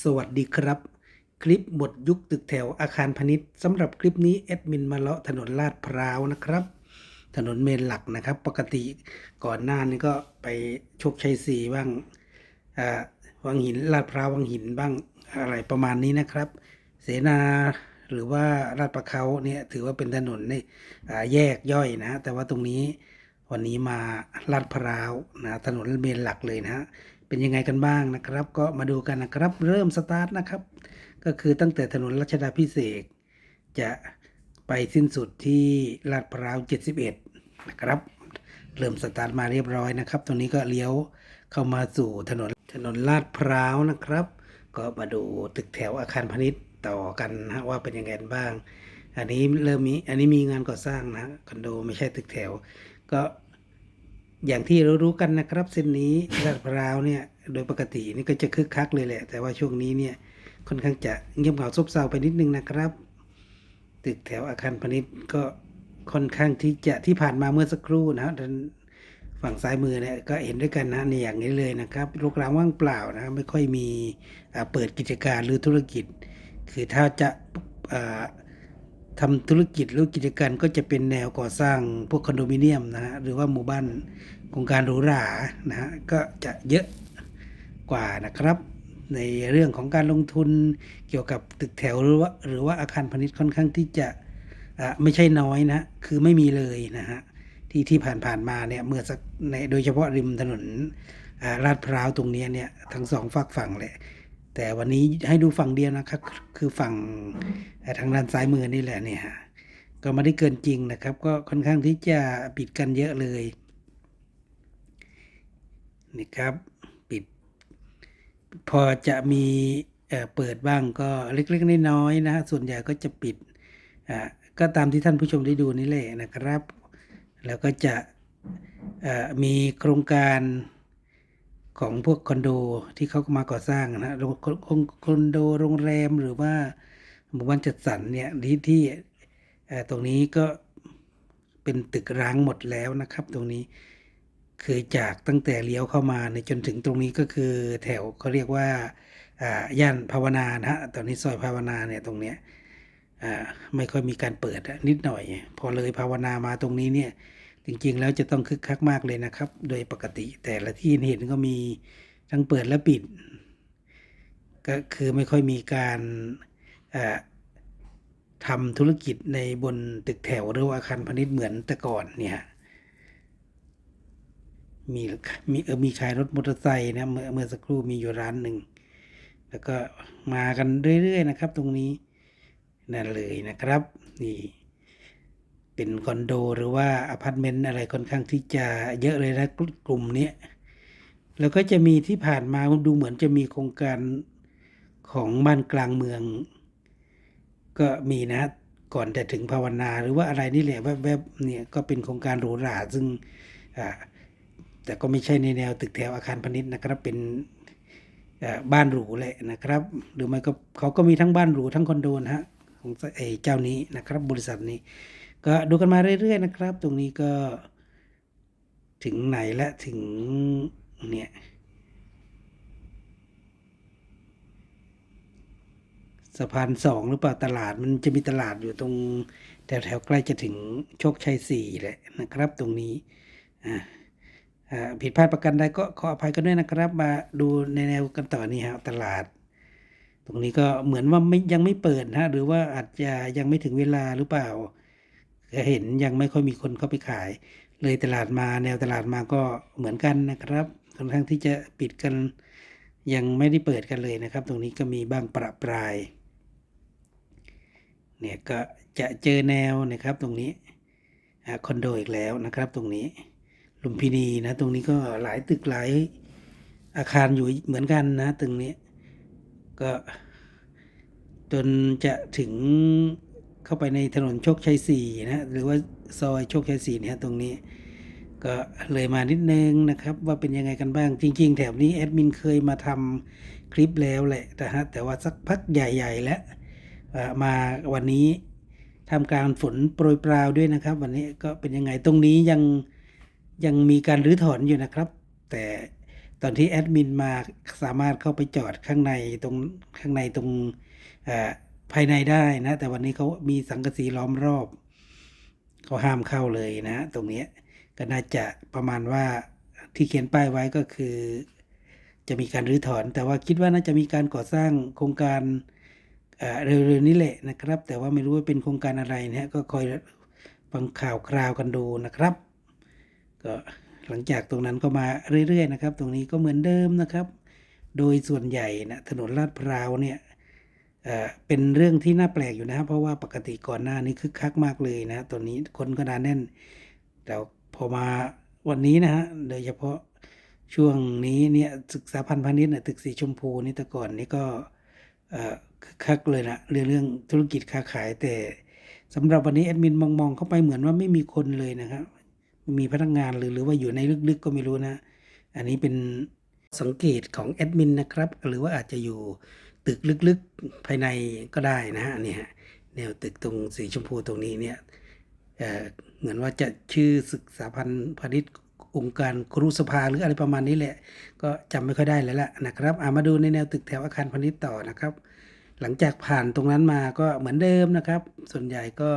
สวัสดีครับ คลิปหมดยุคตึกแถวอาคารพาณิชย์สำหรับคลิปนี้แอดมินมาเลาะถนนลาดพร้าวนะครับ ถนนเมนหลักนะครับ ปกติก่อนหน้านี้ก็ไปโชคชัยสี่บ้างวังหินลาดพร้าววังหินบ้างอะไรประมาณนี้นะครับ เสนาหรือว่าลาดประเขาเนี่ยถือว่าเป็นถนนในอ่แยกย่อยนะ แต่ว่าตรงนี้วันนี้มาลาดพร้าวนะถนนเมนหลักเลยนะฮะ เป็นยังไงกันบ้างนะครับ ก็มาดูกันนะครับ เริ่มสตาร์ทนะครับ ก็คือตั้งแต่ถนนรัชดาพิเศษกจะไปสิ้นสุดที่ลาดพร้าว 71 นะครับ เริ่มสตาร์ทมาเรียบร้อยนะครับ ตรงนี้ก็เลี้ยวเข้ามาสู่ถนนถนนลาดพร้าวนะครับ ก็มาดูตึกแถวอาคารพาณิชย์ต่อกันนะฮะว่าเป็นยังไงกันบ้าง อันนี้เริ่มมีอันนี้มีงานก่อสร้างนะคอนโดไม่ใช่ตึกแถว ก็ อย่างที่เรารู้กันนะครับ เส้นนี้ลาดพร้าวเนี่ยโดยปกตินี่ก็จะคึกคักเลยแหละ แต่ว่าช่วงนี้เนี่ยค่อนข้างจะเงียบเหงาซบเซาไปนิดนึงนะครับ ตึกแถวอาคารพาณิชย์ก็ค่อนข้างที่จะที่ผ่านมาเมื่อสักครู่นะด้านฝั่งซ้ายมือเนี่ยก็เห็นด้วยกันนะในอย่างนี้เลยนะครับรกร้างว่างเปล่านะไม่ค่อยมีเปิดกิจการหรือธุรกิจ คือถ้าจะ ทำธุรกิจหรือกิจการก็จะเป็นแนวก่อสร้างพวกคอนโดมิเนียมนะฮะหรือว่าหมู่บ้านโครงการหรูหรานะฮะก็จะเยอะกว่านะครับ ในเรื่องของการลงทุนเกี่ยวกับตึกแถวหรือว่าหรือว่าอาคารพาณิชย์ค่อนข้างที่จะอะไม่ใช่น้อยนะคือไม่มีเลยนะฮะที่ที่ผ่านๆมาเนี่ยเมื่อสักในโดยเฉพาะริมถนนลาดพร้าวตรงนี้เนี่ยทั้งสองฝากฝั่งแหละ แต่วันนี้ให้ดูฝั่งเดียวนะครับ คือฝั่งทางด้านซ้ายมือนี่แหละเนี่ยฮะก็ไม่ได้เกินจริงนะครับ ก็ค่อนข้างที่จะปิดกันเยอะเลยนี่ครับปิด พอจะมีเเปิดบ้างก็เล็กๆน้อยๆนะส่วนใหญ่ก็จะปิดก็ตามที่ท่านผู้ชมได้ดูนี่แหละนะครับ แล้วก็จะมีโครงการ ของพวกคอนโดที่เขามาก่อสร้างนะฮะคอนโดโรงแรมหรือว่าหมู่บ้านจัดสรรเนี่ยที่ที่ตรงนี้ก็เป็นตึกร้างหมดแล้วนะครับ ตรงนี้คือจากตั้งแต่เลี้ยวเข้ามาในยจนถึงตรงนี้ก็คือแถวเขาเรียกว่าย่านภาวนานะฮะตอนนี้ซอยภาวนาเนี่ยตรงเนี้ยไม่ค่อยมีการเปิดนิดหน่อย พอเลยภาวนามาตรงนี้เนี่ย จริงๆ แล้วจะต้องคึกคักมากเลยนะครับ โดยปกติแต่ละที่เห็นก็มีทั้งเปิดและปิด ก็คือไม่ค่อยมีการทำธุรกิจในบนตึกแถวหรืออาคารพาณิชย์เหมือนแต่ก่อนเนี่ยมีมีเออมีขายรถมอเตอร์ไซค์นะเมื่อเมื่อสักครู่มีอยู่ร้านหนึ่ง แล้วก็มากันเรื่อยๆนะครับ ตรงนี้นั่นเลยนะครับ นี่ เป็นคอนโดหรือว่าอพาร์ตเมนต์อะไรค่อนข้างที่จะเยอะเลยนะกลุ่มนี้แล้วก็จะมีที่ผ่านมาดูเหมือนจะมีโครงการของบ้านกลางเมือง ก็มีนะก่อนจะถึงภาวนาหรือว่าอะไรนี่แหละแวบๆเนี่ยก็เป็นโครงการหรูหราซึ่งอ่าแต่ก็ไม่ใช่ในแนวตึกแถวอาคารพาณิชย์นะครับเป็นบ้านหรูแหละนะครับ หรือไม่ก็เขาก็มีทั้งบ้านหรูทั้งคอนโดนะฮะของไอ้เจ้านี้นะครับบริษัทนี้ ก็ดูกันมาเรื่อยๆนะครับ ตรงนี้ก็ถึงไหนและถึงเนี่ยสะพานสองหรือเปล่าตลาดมันจะมีตลาดอยู่ตรงแถวแถวๆใกล้จะถึงโชคชัยสี่แหละนะครับ ตรงนี้อ่าอ่าผิดพลาดประกันใดก็ขออภัยกันด้วยนะครับ มาดูในแนวกันต่อนี่ฮะตลาด ตรงนี้ก็เหมือนว่าไม่ยังไม่เปิดนะหรือว่าอาจจะยังไม่ถึงเวลาหรือเปล่า เห็นยังไม่ค่อยมีคนเข้าไปขาย เลยตลาดมาแนวตลาดมาก็เหมือนกันนะครับค่อนข้างที่จะปิดกันยังไม่ได้เปิดกันเลยนะครับ ตรงนี้ก็มีบ้างประปราย เนี่ยก็จะเจอแนวนะครับตรงนี้คอนโดอีกแล้วนะครับ ตรงนี้ลุมพินีนะตรงนี้ก็หลายตึกหลายอาคารอยู่เหมือนกันนะตรงนี้ก็จนจะถึง เข้าไปในถนนโชคชัยสี่นะหรือว่าซอยโชคชัยสี่เนี่ยตรงนี้ ก็เลยมานิดนึงนะครับ ว่าเป็นยังไงกันบ้างจริง ๆ แถบนี้แอดมินเคยมาทำคลิปแล้วแหละนะฮะแต่ว่าสักพักใหญ่ ๆ แล้วมาวันนี้ทำการฝนโปรยปลาวด้วยนะครับ วันนี้ก็เป็นยังไงตรงนี้ยังยังมีการรื้อถอนอยู่นะครับ แต่ตอนที่แอดมินมาสามารถเข้าไปจอดข้างในตรงข้างในตรงอ่อ ภายในได้นะ แต่วันนี้เขามีสังกะสีล้อมรอบเขาห้ามเข้าเลยนะ ตรงนี้ก็น่าจะประมาณว่าที่เขียนป้ายไว้ก็คือ จะมีการรื้อถอน แต่ว่าคิดว่าน่าจะมีการก่อสร้างโครงการเอ่อเร็วๆนี้แหละนะครับ แต่ว่าไม่รู้ว่าเป็นโครงการอะไรนะฮะก็คอยฟังข่าวคราวกันดูนะครับ ก็หลังจากตรงนั้นก็มาเรื่อยๆนะครับ ตรงนี้ก็เหมือนเดิมนะครับ โดยส่วนใหญ่นะถนนลาดพร้าวเนี่ย เป็นเรื่องที่น่าแปลกอยู่นะครับ เพราะว่าปกติก่อนหน้านี้คึกคักมากเลยนะตอนนี้คนก็หนาแน่น แต่พอมาวันนี้นะฮะโดยเฉพาะช่วงนี้เนี่ยศึกษาพันธ์พาณิชย์นะตึกสีชมพูนี่แต่ก่อนนี่ก็คึกคักเลยนะเรื่องเรื่องธุรกิจค้าขาย แต่สำหรับวันนี้แอดมินมองมองเข้าไปเหมือนว่าไม่มีคนเลยนะครับไม่มีพนักงานหรือหรือว่าอยู่ในลึกๆก็ไม่รู้นะ อันนี้เป็นสังเกตของแอดมินนะครับ หรือว่าอาจจะอยู่ ตึกลึกๆภายในก็ได้นะฮะเนี่ยฮะแนวตึกตรงสีชมพูตรงนี้เนี่ยเอ่อเหมือนว่าจะชื่อศึกษาพันธ์พาณิชย์องค์การครุสภาหรืออะไรประมาณนี้แหละ ก็จำไม่ค่อยได้แล้วล่ะนะครับามาดูในแนวตึกแถวอาคารพาณิชย์ต่อนะครับ หลังจากผ่านตรงนั้นมาก็เหมือนเดิมนะครับ ส่วนใหญ่ก็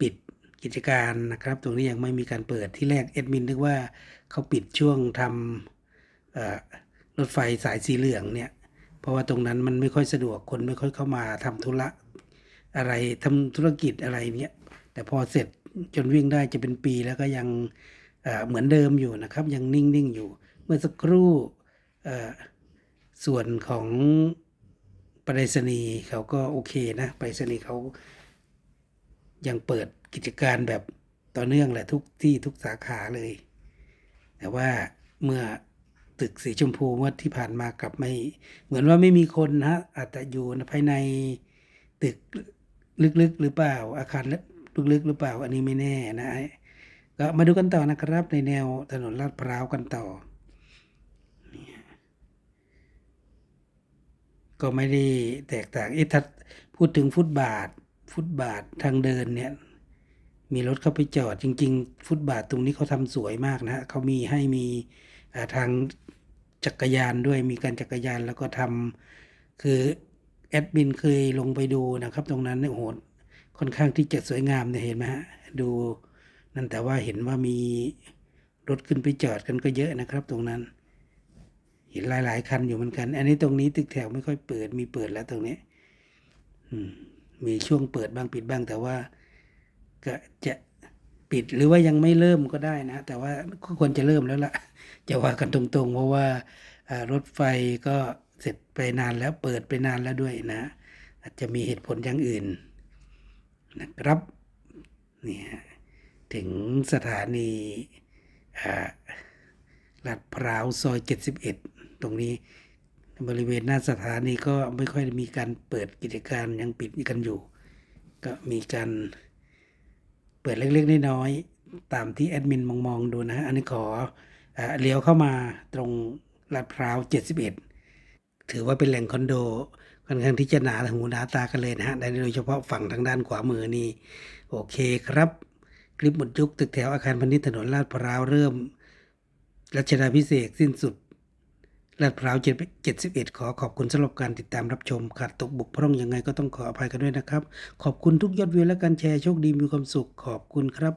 ปิดกิจการนะครับ ตรงนี้ยังไม่มีการเปิดที่แรกแอดมินนึกว่าเขาปิดช่วงทำรถไฟสายสีเหลืองเนี่ย ราะว่าตรงนั้นมันไม่ค่อยสะดวกคนไม่ค่อยเข้ามาทำธุระอะไรทำธุรกิจอะไรเนี่ยแต่พอเสร็จจนวิ่งได้จะเป็นปีแล้วก็ยังเหมือนเดิมอยู่นะครับ ยังนิ่งๆอยู่ เมื่อสักครู่ส่วนของไปรษณีย์เขาก็โอเคนะไปรษณีย์เขายังเปิดกิจการแบบต่อเนื่องแหละทุกที่ทุกสาขาเลย แต่ว่าเมื่อ ตึกสีชมพูเมื่อที่ผ่านมากับไม่ เหมือนว่าไม่มีคนนะอาจจะอยู่ภายในตึกลึกๆหรือเปล่า อาคารลึกๆหรือเปล่า อันนี้ไม่แน่นะก็มาดูกันต่อนะครับ ในแนวถนนลาดพร้าวกันต่อ ก็ไม่ได้แตกต่างเอ๊ะถ้าพูดถึงฟุตบาท ฟุตบาททางเดินเนี่ยมีรถเข้าไปจอดจริง ๆ ฟุตบาทตรงนี้เขาทำสวยมากนะเขามีให้มี ทางจักรยานด้วยมีการจักรยานแล้วก็ทำคือแอดมินเคยลงไปดูนะครับ ตรงนั้นเนี่ยโหค่อนข้างที่จะสวยงามเนี่ยเห็นไหมฮะดูนั่นแต่ว่าเห็นว่ามีรถขึ้นไปจอดกันก็เยอะนะครับ ตรงนั้น เห็นหลาย ๆ คันอยู่เหมือนกัน อันนี้ตรงนี้ตึกแถวไม่ค่อยเปิดมีเปิดแล้วตรงนี้มมีช่วงเปิดบ้างปิดบ้าง แต่ว่าก็จะปิดหรือว่ายังไม่เริ่มก็ได้นะ แต่ว่าก็ควรจะเริ่มแล้วล่ะ จะว่ากันตรงๆ เพราะว่ารถไฟก็เสร็จไปนานแล้วเปิดไปนานแล้วด้วยนะ อาจจะมีเหตุผลอย่างอื่นนะครับเนี่ยถึงสถานีลาดพร้าวซอย 71 ตรงนี้บริเวณหน้าสถานีก็ไม่ค่อยมีการเปิดกิจการยังปิดกันอยู่ ก็มีการเปิดเล็กๆน้อยๆตามที่แอดมินมองๆดูนะฮะอันนี้ขอ เลี้ยวเข้ามาตรงลาดพร้าว 71 ถือว่าเป็นแหล่งคอนโดค่อนข้างที่จะหนาหูหนาตากันเลยนะฮะโดยเฉพาะฝั่งทางด้านขวามือนี่โอเคครับ คลิปหมดยุคตึกแถวอาคารพาณิชย์ถนนลาดพร้าวเริ่มรัชดาพิเศษสิ้นสุดลาดพร้าว71 ขอขอบคุณสำหรับการติดตามรับชมขาดตกบกพร่องยังไงก็ต้องขออภัยกันด้วยนะครับ ขอบคุณทุกยอดวิวและการแชร์โชคดีมีความสุขขอบคุณครับ